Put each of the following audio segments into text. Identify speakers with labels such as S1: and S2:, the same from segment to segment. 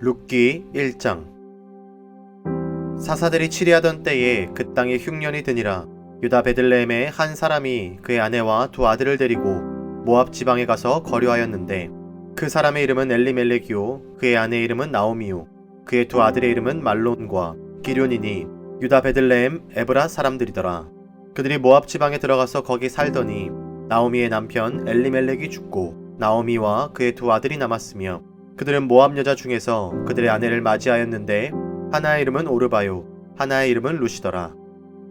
S1: 룻기 1장. 사사들이 치리하던 때에 그 땅에 흉년이 드니라. 유다 베들레헴에 한 사람이 그의 아내와 두 아들을 데리고 모압 지방에 가서 거류하였는데 그 사람의 이름은 엘리멜렉이요 그의 아내의 이름은 나오미요 그의 두 아들의 이름은 말론과 기련이니 유다 베들레헴 에브라 사람들이더라. 그들이 모압 지방에 들어가서 거기 살더니 나오미의 남편 엘리멜렉이 죽고 나오미와 그의 두 아들이 남았으며 그들은 모압 여자 중에서 그들의 아내를 맞이하였는데 하나의 이름은 오르바요 하나의 이름은 루시더라.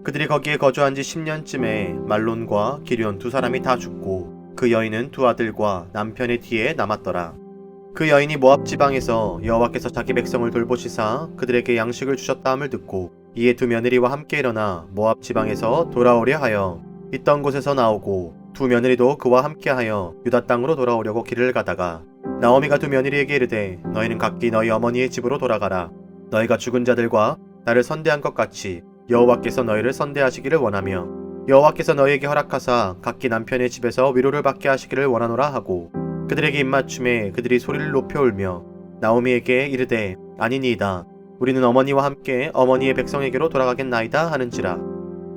S1: 그들이 거기에 거주한 지 10년쯤에 말론과 기련 두 사람이 다 죽고 그 여인은 두 아들과 남편의 뒤에 남았더라. 그 여인이 모압 지방에서 여호와께서 자기 백성을 돌보시사 그들에게 양식을 주셨다 함을 듣고 이에 두 며느리와 함께 일어나 모압 지방에서 돌아오려 하여 있던 곳에서 나오고 두 며느리도 그와 함께하여 유다 땅으로 돌아오려고 길을 가다가 나오미가 두 며느리에게 이르되 너희는 각기 너희 어머니의 집으로 돌아가라. 너희가 죽은 자들과 나를 선대한 것 같이 여호와께서 너희를 선대하시기를 원하며 여호와께서 너희에게 허락하사 각기 남편의 집에서 위로를 받게 하시기를 원하노라 하고 그들에게 입맞춤에 그들이 소리를 높여 울며 나오미에게 이르되 아니니이다. 우리는 어머니와 함께 어머니의 백성에게로 돌아가겠나이다 하는지라.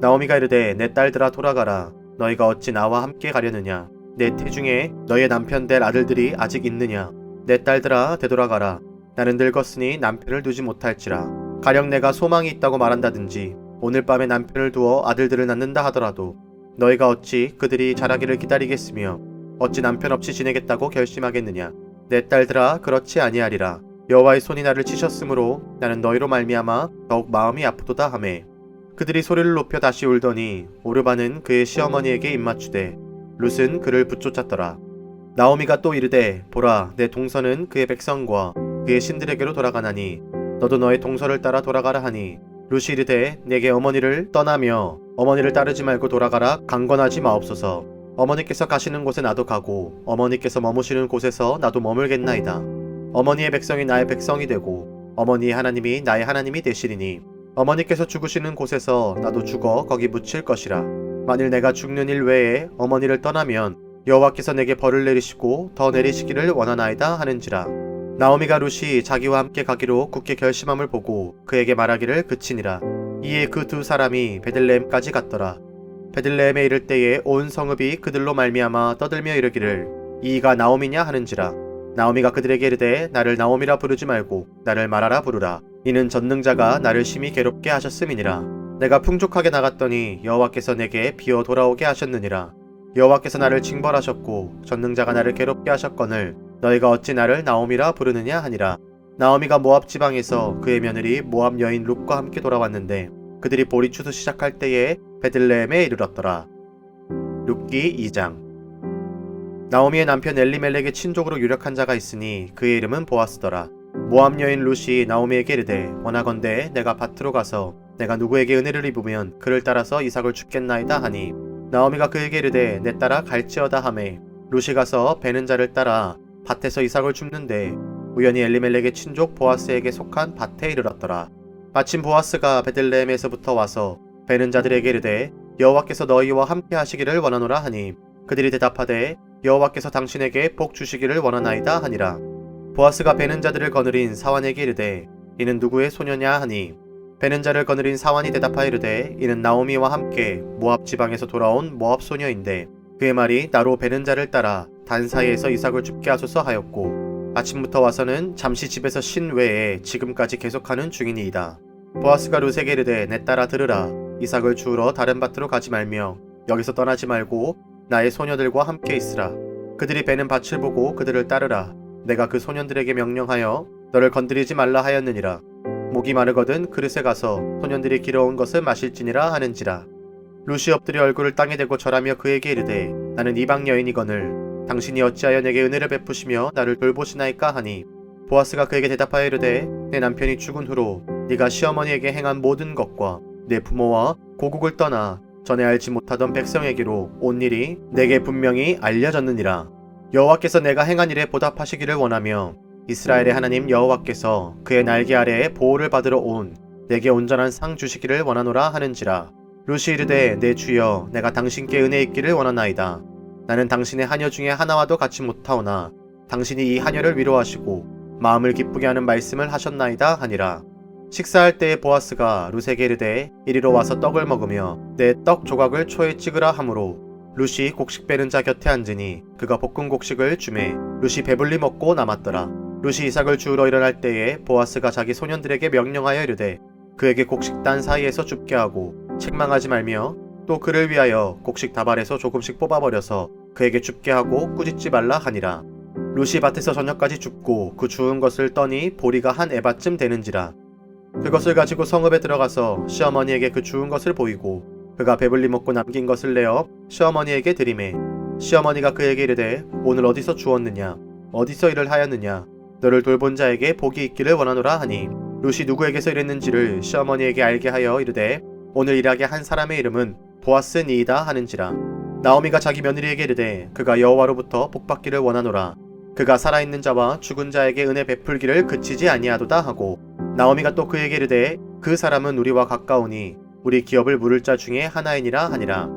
S1: 나오미가 이르되 내 딸들아 돌아가라. 너희가 어찌 나와 함께 가려느냐 내 태중에 너의 남편 될 아들들이 아직 있느냐? 내 딸들아 되돌아가라. 나는 늙었으니 남편을 두지 못할지라. 가령 내가 소망이 있다고 말한다든지 오늘 밤에 남편을 두어 아들들을 낳는다 하더라도 너희가 어찌 그들이 자라기를 기다리겠으며 어찌 남편 없이 지내겠다고 결심하겠느냐? 내 딸들아 그렇지 아니하리라. 여호와의 손이 나를 치셨으므로 나는 너희로 말미암아 더욱 마음이 아프도다 하매. 그들이 소리를 높여 다시 울더니 오르바는 그의 시어머니에게 입맞추되 룻은 그를 붙쫓았더라. 나오미가 또 이르되 보라 내 동서는 그의 백성과 그의 신들에게로 돌아가나니 너도 너의 동서를 따라 돌아가라 하니. 룻이 이르되 내게 어머니를 떠나며 어머니를 따르지 말고 돌아가라. 강권하지 마옵소서. 어머니께서 가시는 곳에 나도 가고 어머니께서 머무시는 곳에서 나도 머물겠나이다. 어머니의 백성이 나의 백성이 되고 어머니의 하나님이 나의 하나님이 되시리니 어머니께서 죽으시는 곳에서 나도 죽어 거기 묻힐 것이라 만일 내가 죽는 일 외에 어머니를 떠나면 여호와께서 내게 벌을 내리시고 더 내리시기를 원하나이다 하는지라. 나오미가 룻이 자기와 함께 가기로 굳게 결심함을 보고 그에게 말하기를 그치니라. 이에 그 두 사람이 베들레헴까지 갔더라. 베들레헴에 이를 때에 온 성읍이 그들로 말미암아 떠들며 이르기를 이가 나오미냐 하는지라. 나오미가 그들에게 이르되 나를 나오미라 부르지 말고 나를 말하라 부르라. 이는 전능자가 나를 심히 괴롭게 하셨음이니라 내가 풍족하게 나갔더니 여호와께서 내게 비어 돌아오게 하셨느니라. 여호와께서 나를 징벌하셨고 전능자가 나를 괴롭게 하셨거늘 너희가 어찌 나를 나오미라 부르느냐 하니라. 나오미가 모압 지방에서 그의 며느리 모압 여인 룻과 함께 돌아왔는데 그들이 보리 추수 시작할 때에 베들레헴에 이르렀더라. 룻기 2장. 나오미의 남편 엘리멜렉의 친족으로 유력한 자가 있으니 그의 이름은 보아스더라. 모압 여인 룻이 나오미에게 이르되 원하건대 내가 밭으로 가서 내가 누구에게 은혜를 입으면 그를 따라서 이삭을 죽겠나이다 하니 나오미가 그에게 이르되 내 따라 갈지어다 하매. 룻이 가서 베는 자를 따라 밭에서 이삭을 줍는데 우연히 엘리멜렉의 친족 보아스에게 속한 밭에 이르렀더라. 마침 보아스가 베들레헴에서부터 와서 베는 자들에게 이르되 여호와께서 너희와 함께 하시기를 원하노라 하니 그들이 대답하되 여호와께서 당신에게 복 주시기를 원하나이다 하니라. 보아스가 베는 자들을 거느린 사환에게 이르되 이는 누구의 소녀냐 하니 베는 자를 거느린 사환이 대답하여 이르되 이는 나오미와 함께 모압 지방에서 돌아온 모압 소녀인데 그의 말이 나로 베는 자를 따라 단 사이에서 이삭을 죽게 하소서 하였고 아침부터 와서는 잠시 집에서 쉰 외에 지금까지 계속하는 중이니이다. 보아스가 룻에게 이르되 내 따라 들으라. 이삭을 주우러 다른 밭으로 가지 말며 여기서 떠나지 말고 나의 소녀들과 함께 있으라. 그들이 베는 밭을 보고 그들을 따르라. 내가 그 소년들에게 명령하여 너를 건드리지 말라 하였느니라 목이 마르거든 그릇에 가서 소년들이 길어온 것을 마실지니라 하는지라. 루시 엎드려 얼굴을 땅에 대고 절하며 그에게 이르되 나는 이방 여인이거늘 당신이 어찌하여 내게 은혜를 베푸시며 나를 돌보시나이까 하니? 보아스가 그에게 대답하여 이르되 내 남편이 죽은 후로 네가 시어머니에게 행한 모든 것과 내 부모와 고국을 떠나 전에 알지 못하던 백성에게로 온 일이 내게 분명히 알려졌느니라. 여호와께서 내가 행한 일에 보답하시기를 원하며 이스라엘의 하나님 여호와께서 그의 날개 아래에 보호를 받으러 온 내게 온전한 상 주시기를 원하노라 하는지라 루시 이르되 내 주여 내가 당신께 은혜 있기를 원하나이다 나는 당신의 하녀 중에 하나와도 같이 못하오나 당신이 이 하녀를 위로하시고 마음을 기쁘게 하는 말씀을 하셨나이다 하니라. 식사할 때에 보아스가 룻에게 이르되 이리로 와서 떡을 먹으며 내 떡 조각을 초에 찍으라 하므로 룻이 곡식 빼는 자 곁에 앉으니 그가 볶은 곡식을 주매 룻이 배불리 먹고 남았더라. 룻이 이삭을 주우러 일어날 때에 보아스가 자기 소년들에게 명령하여 이르되 그에게 곡식 단 사이에서 줍게 하고 책망하지 말며 또 그를 위하여 곡식 다발에서 조금씩 뽑아버려서 그에게 줍게 하고 꾸짖지 말라 하니라. 룻이 밭에서 저녁까지 줍고 그 주운 것을 떠니 보리가 한 에바쯤 되는지라. 그것을 가지고 성읍에 들어가서 시어머니에게 그 주운 것을 보이고 그가 배불리 먹고 남긴 것을 내어 시어머니에게 드리매 시어머니가 그에게 이르되 오늘 어디서 주었느냐 어디서 일을 하였느냐 너를 돌본 자에게 복이 있기를 원하노라 하니 룻이 누구에게서 일했는지를 시어머니에게 알게 하여 이르되 오늘 일하게 한 사람의 이름은 보아스니이다 하는지라. 나오미가 자기 며느리에게 이르되 그가 여호와로부터 복받기를 원하노라. 그가 살아있는 자와 죽은 자에게 은혜 베풀기를 그치지 아니하도다 하고 나오미가 또 그에게 이르되 그 사람은 우리와 가까우니 우리 기업을 물을 자 중에 하나이니라 하니라.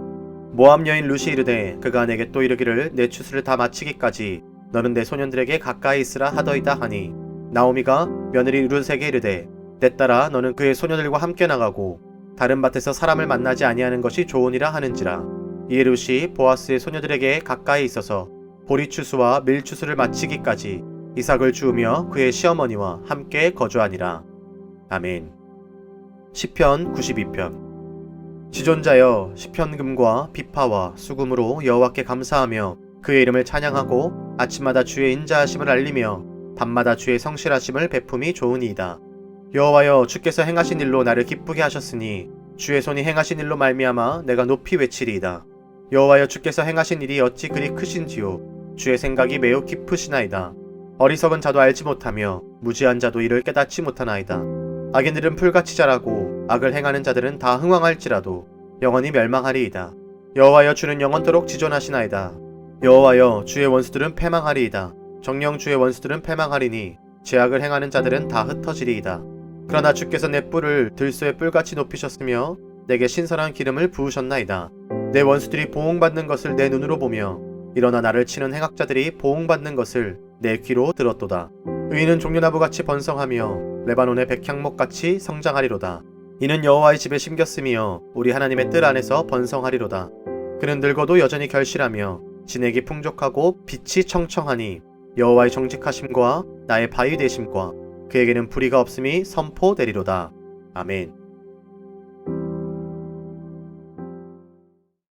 S1: 모함 여인 루시 이르되 그가 내게 또 이르기를 내 추수를 다 마치기까지 너는 내 소년들에게 가까이 있으라 하더이다 하니. 나오미가 며느리 룻에게 이르되 내 딸아 너는 그의 소녀들과 함께 나가고 다른 밭에서 사람을 만나지 아니하는 것이 좋으니라 하는지라. 이에 룻이 보아스의 소녀들에게 가까이 있어서 보리 추수와 밀 추수를 마치기까지 이삭을 주우며 그의 시어머니와 함께 거주하니라. 아멘. 시편 92편. 지존자여 시편금과 비파와 수금으로 여호와께 감사하며 그의 이름을 찬양하고 아침마다 주의 인자하심을 알리며 밤마다 주의 성실하심을 베품이 좋으니이다. 여호와여 주께서 행하신 일로 나를 기쁘게 하셨으니 주의 손이 행하신 일로 말미암아 내가 높이 외치리이다. 여호와여 주께서 행하신 일이 어찌 그리 크신지요 주의 생각이 매우 깊으시나이다. 어리석은 자도 알지 못하며 무지한 자도 이를 깨닫지 못하나이다. 악인들은 풀같이 자라고 악을 행하는 자들은 다 흥왕할지라도 영원히 멸망하리이다. 여호와여 주는 영원토록 지존하시나이다. 여호와여 주의 원수들은 패망하리이다. 정령 주의 원수들은 패망하리니 죄악을 행하는 자들은 다 흩어지리이다. 그러나 주께서 내 뿔을 들소의 뿔같이 높이셨으며 내게 신선한 기름을 부으셨나이다. 내 원수들이 보응받는 것을 내 눈으로 보며 일어나 나를 치는 행악자들이 보응받는 것을 내 귀로 들었도다. 의인은 종려나무같이 번성하며 레바논의 백향목같이 성장하리로다. 이는 여호와의 집에 심겼으며 우리 하나님의 뜰 안에서 번성하리로다. 그는 늙어도 여전히 결실하며 진액이 풍족하고 빛이 청청하니 여호와의 정직하심과 나의 바위 되심과 그에게는 불의가 없음이 선포되리로다. 아멘.